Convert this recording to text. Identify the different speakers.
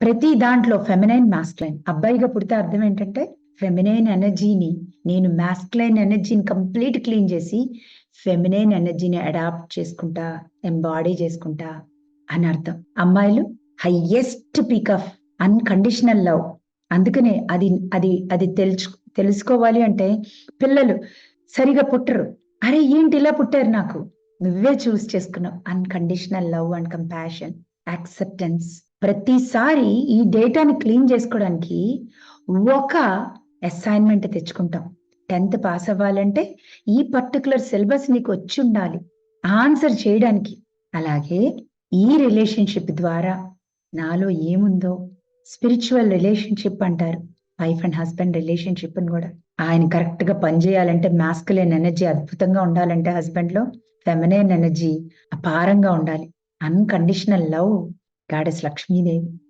Speaker 1: ప్రతి దాంట్లో feminine masculine అబ్బాయిగా పుడితే అర్థం ఏంటంటే ఫెమినైన్ ఎనర్జీని నేను మాస్క్లైన్ ఎనర్జీని కంప్లీట్ క్లీన్ చేసి ఫెమినైన్ ఎనర్జీని అడాప్ట్ చేసుకుంటా ఎంబాడీ చేసుకుంటా అని అర్థం. అమ్మాయిలు highest peak of unconditional love అందుకనే అది అది అది తెలుసు తెలుసుకోవాలి అంటే పిల్లలు సరిగా పుట్టరు. అరే ఏంటి ఇలా పుట్టారు నాకు? నువ్వే చూస్ చేసుకున్నావు. Unconditional love and compassion acceptance ప్రతిసారి ఈ డేటాని క్లీన్ చేసుకోవడానికి ఒక అసైన్మెంట్ తెచ్చుకుంటాం. టెన్త్ పాస్ అవ్వాలంటే ఈ పర్టికులర్ సిలబస్ నీకు వచ్చి ఉండాలి. ఆన్సర్ చేయడానికి. అలాగే ఈ రిలేషన్షిప్ ద్వారా నాలో ఏముందో స్పిరిచువల్ రిలేషన్షిప్ అంటారు. వైఫ్ అండ్ హస్బెండ్ రిలేషన్షిప్ అని కూడా. ఆయన కరెక్ట్గా పనిచేయాలంటే మాస్కులైన్ ఎనర్జీ అద్భుతంగా ఉండాలంటే హస్బెండ్లో ఫెమినైన్ ఎనర్జీ అపారంగా ఉండాలి. Unconditional love goddess Lakshmidevi.